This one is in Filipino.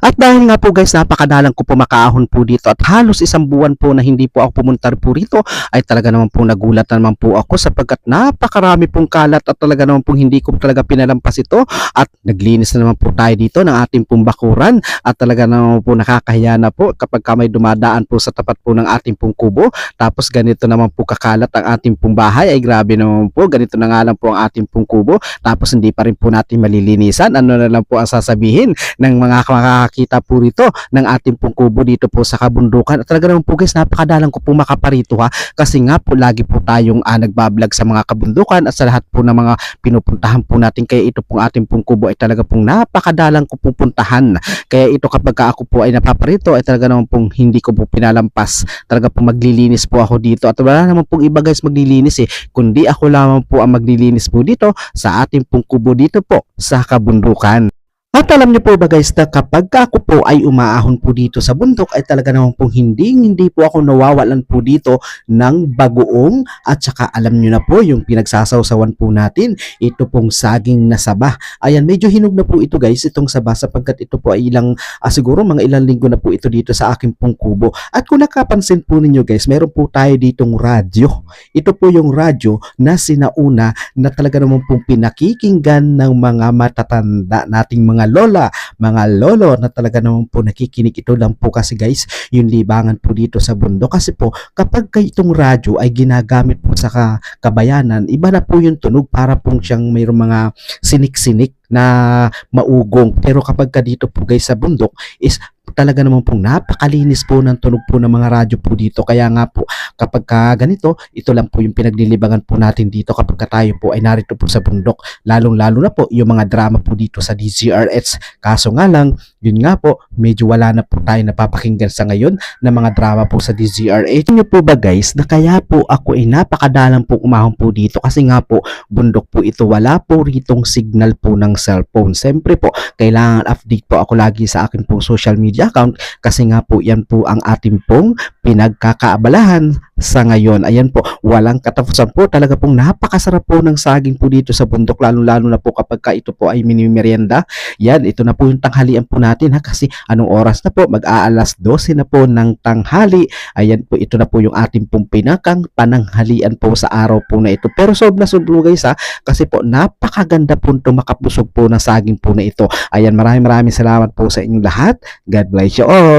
At dahil nga po guys, napakadalang ko po makaahon po dito at halos isang buwan po na hindi po ako pumunta po rito ay talaga naman po nagulat na naman po ako sapagkat napakarami pong kalat at talaga naman po hindi ko talaga pinalampas ito. At naglinis na naman po tayo dito ng ating pong bakuran at talaga naman po nakakahiya na po kapag ka may dumadaan po sa tapat po ng ating pong kubo. Tapos ganito naman po kakalat ang ating pong bahay. Ay grabe naman po ganito na nga lang po ang ating pong kubo. Tapos hindi pa rin po natin malilinisan. Ano na lang po ang sasabihin ng mga makakakita po rito ng ating pong kubo dito po sa kabundukan. At talaga naman po guys napakadalang ko po makaparito ha? Kasi nga po lagi po tayong ah, nagbablog sa mga kabundukan at sa lahat po ng mga pinupuntahan po natin. Kaya ito pong ating pong kubo ay talaga pong napakadalang ko pupuntahan. Kaya ito kapag ka ako po ay napaparito ay talaga naman pong hindi ko po pinalampas. Talaga po maglilinis po ako dito. At wala naman pong iba guys maglilinis eh kundi ako lamang po ang maglilinis po dito sa ating pong kubo dito po sa kabundukan at alam niyo po ba guys na kapag ako po ay umaahon po dito sa bundok ay talaga naman pong hindi hindi po ako nawawalan po dito ng bagoong at saka alam niyo na po yung pinagsasawsawan po natin ito pong saging na saba. Ayan medyo hinog na po ito guys itong saba sapagkat ito po ay ilang ah, siguro mga ilang linggo na po ito dito sa aking pong kubo. At kung nakapansin po ninyo guys meron po tayo ditong radyo. Ito po yung radyo na sinauna na talaga naman pong pinakikinggan ng mga matatanda nating mga lola, mga lolo na talaga naman po nakikinig. Ito lang po kasi guys yung libangan po dito sa bundok. Kasi po kapag itong radyo ay ginagamit po sa ka- kabayanan iba na po yung tunog. Para pong siyang mayroong mga sinik-sinik na maugong. Pero kapag ka dito po guys sa bundok is talaga naman pong napakalinis po ng tunog po ng mga radyo po dito. Kaya nga po kapag ka ganito ito lang po yung pinaglilibangan po natin dito kapag ka tayo po ay narito po sa bundok. Lalong lalo na po yung mga drama po dito sa DZRH kaso nga lang yun nga po medyo wala na po tayo napapakinggan sa ngayon na mga drama po sa DZRH nyo po ba guys na kaya po ako ay napakadalang po umahon po dito kasi nga po bundok po ito wala po ritong signal po ng cellphone siyempre po kailangan update po ako lagi sa akin pong social media account kasi nga po yan po ang ating pong pinagkakaabalahan sa ngayon. Ayan po, walang katapusan po. Talaga pong napakasarap po ng saging po dito sa bundok lalo-lalo na po kapag ka ito po ay minimerienda. Yan, ito na po yung tanghalian po natin ha kasi anong oras na po? Mag-aalas 12 na po ng tanghali. Ayan po, ito na po yung ating pong pinakang pananghalian po sa araw po na ito. Pero sob na guys ha kasi po napakaganda po itong makapusog po ng saging po na ito. Ayan, maraming maraming salamat po sa inyong lahat. God bless you all.